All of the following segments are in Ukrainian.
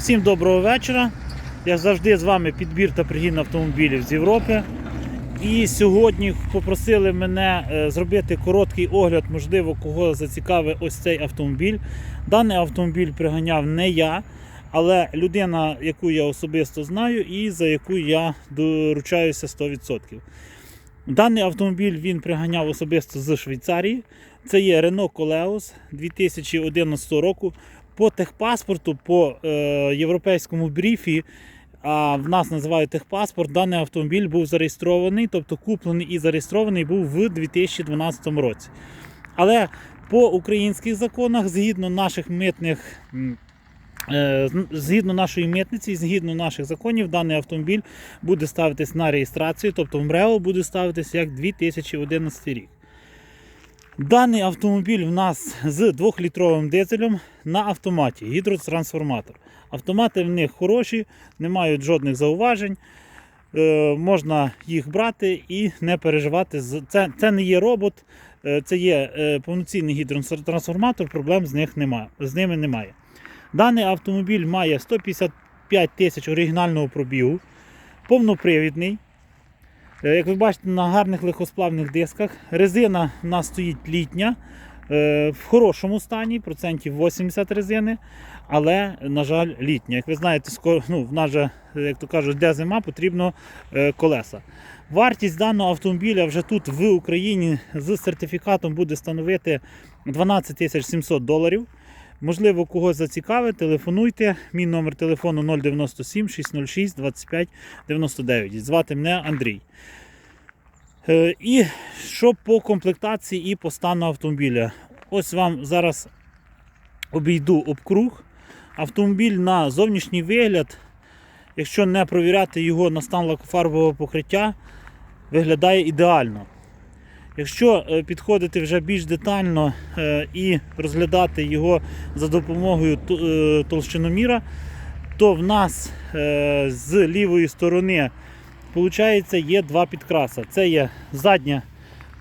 Всім доброго вечора. Як завжди з вами підбір та пригін автомобілів з Європи. І сьогодні попросили мене е, зробити короткий огляд, можливо, кого зацікавив ось цей автомобіль. Даний автомобіль приганяв не я, але людина, яку я особисто знаю і за яку я доручаюся 100%. Даний автомобіль він приганяв особисто з Швейцарії. Це є Renault Coleos 2011 року. По техпаспорту, по е, європейському бріфі, а в нас називають техпаспорт, даний автомобіль був зареєстрований, тобто куплений і зареєстрований був в 2012 році. Але по українських законах, згідно наших митних. е, Згідно нашої митниці, згідно наших законів, даний автомобіль буде ставитись на реєстрацію, тобто МРЕО буде ставитись як 2011 рік. Даний автомобіль в нас з 2-літровим дизелем на автоматі, гідротрансформатор. Автомати в них хороші, не мають жодних зауважень. Е, можна їх брати і не переживати. Це, це не є робот, е, це є е, повноцінний гідротрансформатор, проблем з, них немає, з ними немає. Даний автомобіль має 155 тисяч оригінального пробігу, повнопривідний. Е, Як ви бачите, на гарних легкосплавних дисках. Резина в нас стоїть літня, е, в хорошому стані, процентів 80 резини, але, на жаль, літня. Як ви знаєте, ну, в нас же, як то кажуть, де зима, потрібно е, колеса. Вартість даного автомобіля вже тут в Україні з сертифікатом буде становити 12 700 доларів. Можливо, когось зацікавить, телефонуйте. Мій номер телефону 097 606 25 99. Звати мене Андрій. Е, І що по комплектації і по стану автомобіля. Ось вам зараз обійду обкруг. Автомобіль на зовнішній вигляд, якщо не провіряти його на стан лакофарбового покриття, виглядає ідеально. Якщо е, підходити вже більш детально е, і розглядати його за допомогою е, толщиноміра, то в нас з лівої сторони виходить, є два підкраса. Це є заднє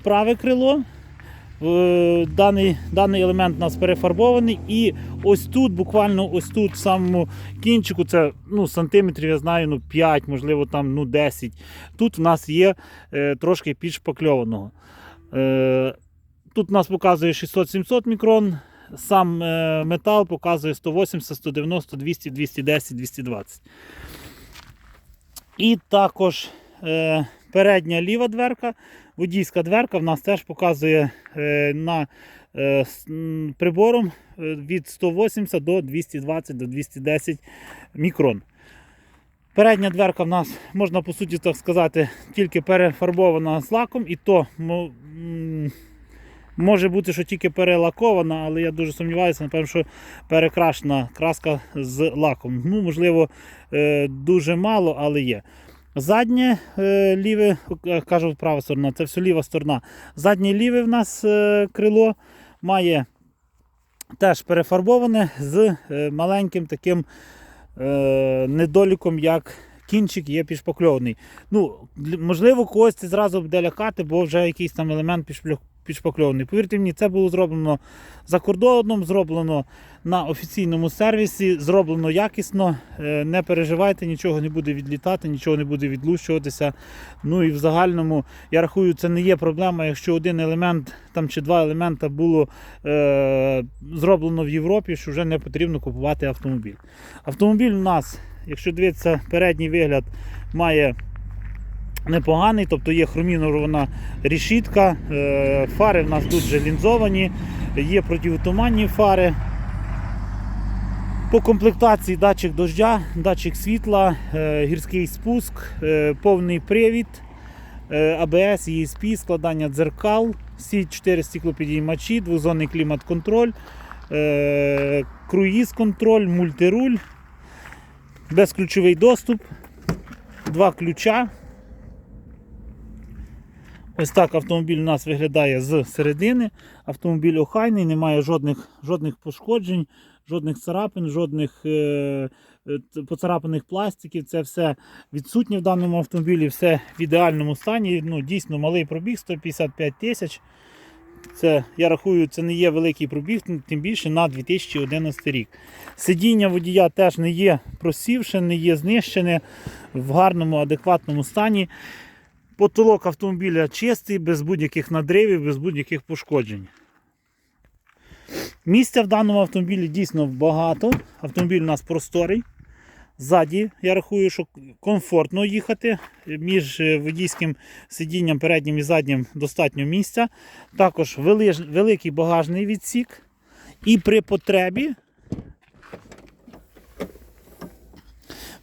праве крило. Даний, даний елемент у нас перефарбований. І ось тут, буквально ось тут, в самому кінчику, це ну, сантиметрів, я знаю, ну, 5, можливо, там ну, 10. Тут в нас є е, трошки підшпакльованого. Е, тут нас показує 600-700 мікрон. Сам е, метал показує 180, 190, 200, 210, 220. І також е, передня ліва дверка, водійська дверка в нас теж показує на прибором від 180 до 220 до 210 мікрон. Передня дверка в нас, можна по суті так сказати, тільки перефарбована з лаком, і то може бути, що тільки перелакована, але я дуже сумніваюся, напевно, що перекрашена краска з лаком. Ну, можливо, е, дуже мало, але є. Заднє е, ліве, е, кажу, права сторона, це все ліва сторона. Заднє ліве в нас крило має теж перефарбоване з маленьким таким е, недоліком, як кінчик є підшпакльований. Ну, можливо, когось це зразу буде лякати, бо вже якийсь там елемент підшплю- підшпакльований. Повірте мені, це було зроблено за кордоном, зроблено на офіційному сервісі, зроблено якісно. Е, Не переживайте, нічого не буде відлітати, нічого не буде відлущуватися. Ну і в загальному, я рахую, це не є проблема, якщо один елемент там чи два елемента було е, зроблено в Європі, що вже не потрібно купувати автомобіль. Автомобіль у нас, якщо дивитися, передній вигляд має непоганий, тобто є хромінована решітка, е, фари в нас тут же лінзовані, є противотуманні фари. По комплектації датчик дождя, датчик світла, е, гірський спуск, е, повний привід, АБС, ESP, складання дзеркал, всі 4 стеклопідіймачі, двозонний клімат-контроль, круїз-контроль, мультируль, безключовий доступ, два ключа. Ось так автомобіль у нас виглядає з середини. Автомобіль охайний, немає жодних, жодних пошкоджень, жодних царапин, жодних е, е, поцарапаних пластиків. Це все відсутнє в даному автомобілі, все в ідеальному стані. Ну, дійсно малий пробіг 155 тисяч. Це, я рахую, це не є великий пробіг, тим більше на 2011 рік. Сидіння водія теж не є просівше, не є знищене в гарному, адекватному стані. Потолок автомобіля чистий, без будь-яких надривів, без будь-яких пошкоджень. Місця в даному автомобілі дійсно багато. Автомобіль у нас просторий. Ззаді, я рахую, що комфортно їхати. Між е, водійським сидінням переднім і заднім достатньо місця. Також великий багажний відсік. І при потребі,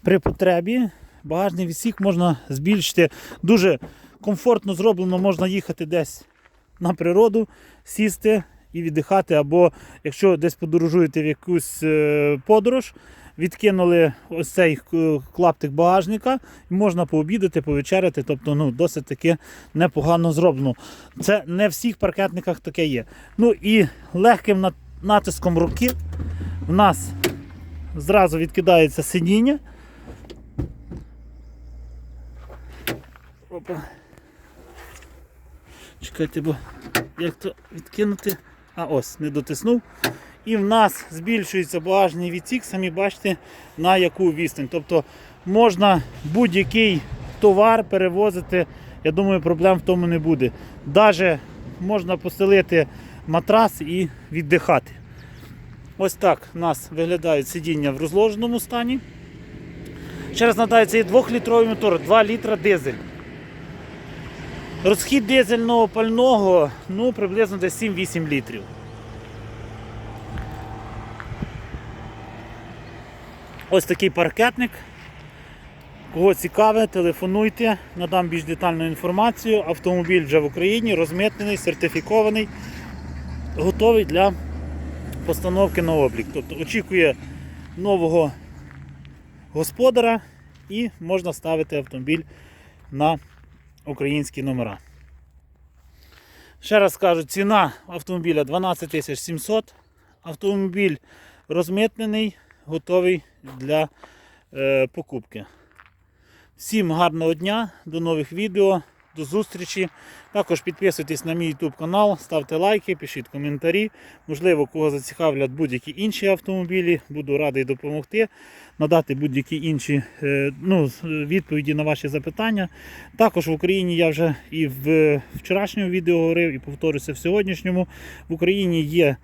при потребі багажний відсік можна збільшити. Дуже комфортно зроблено, можна їхати десь на природу, сісти і віддихати. Або якщо десь подорожуєте в якусь е, подорож, відкинули ось цей клаптик багажника, і можна пообідати, повечеряти. Тобто ну, досить таки непогано зроблено. Це не в всіх паркетниках таке є. Ну і легким натиском руки в нас зразу відкидається сидіння. Опа. Чекайте, бо як то відкинути? А ось, не дотиснув. І в нас збільшується багажний відсік, самі бачите, на яку відстань. Тобто можна будь-який товар перевозити. Я думаю, проблем в тому не буде. Даже можна постелити матрас і віддихати. Ось так у нас виглядають сидіння в розложеному стані. Ще раз це є 2-літровий мотор, 2 літра дизель. Розхід дизельного пального ну, приблизно десь 7-8 літрів. Ось такий паркетник. Кого цікаве, телефонуйте, надам більш детальну інформацію. Автомобіль вже в Україні, розмитнений, сертифікований, готовий для постановки на облік. Тобто очікує нового господара і можна ставити автомобіль на українські номера. Ще раз кажу, ціна автомобіля 12 700. Автомобіль розмитнений, готовий для е, покупки. Всім гарного дня, до нових відео, до зустрічі. Також підписуйтесь на мій YouTube канал, ставте лайки, пишіть коментарі. Можливо, кого зацікавлять будь-які інші автомобілі. Буду радий допомогти, надати будь-які інші е, ну, відповіді на ваші запитання. Також в Україні я вже і в вчорашньому відео говорив, і повторюся в сьогоднішньому. В Україні є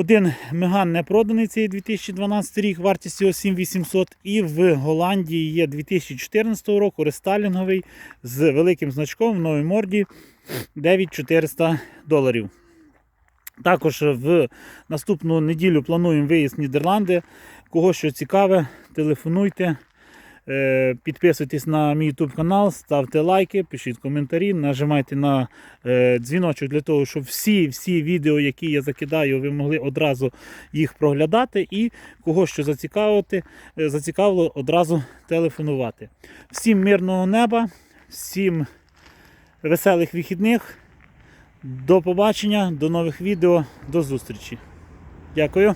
один Меган не проданий цей 2012 рік, вартістю його 7800. І в Голландії є 2014 року рестайлінговий з великим значком в новій морді 9400 доларів. Також в наступну неділю плануємо виїзд в Нідерланди. Кого що цікаве, телефонуйте. Е, Підписуйтесь на мій YouTube канал, ставте лайки, пишіть коментарі, нажимайте на е, дзвіночок для того, щоб всі всі відео, які я закидаю, ви могли одразу їх проглядати і кого що зацікавити, е, зацікавило, одразу телефонувати. Всім мирного неба, всім веселих вихідних. До побачення, до нових відео, до зустрічі. Дякую.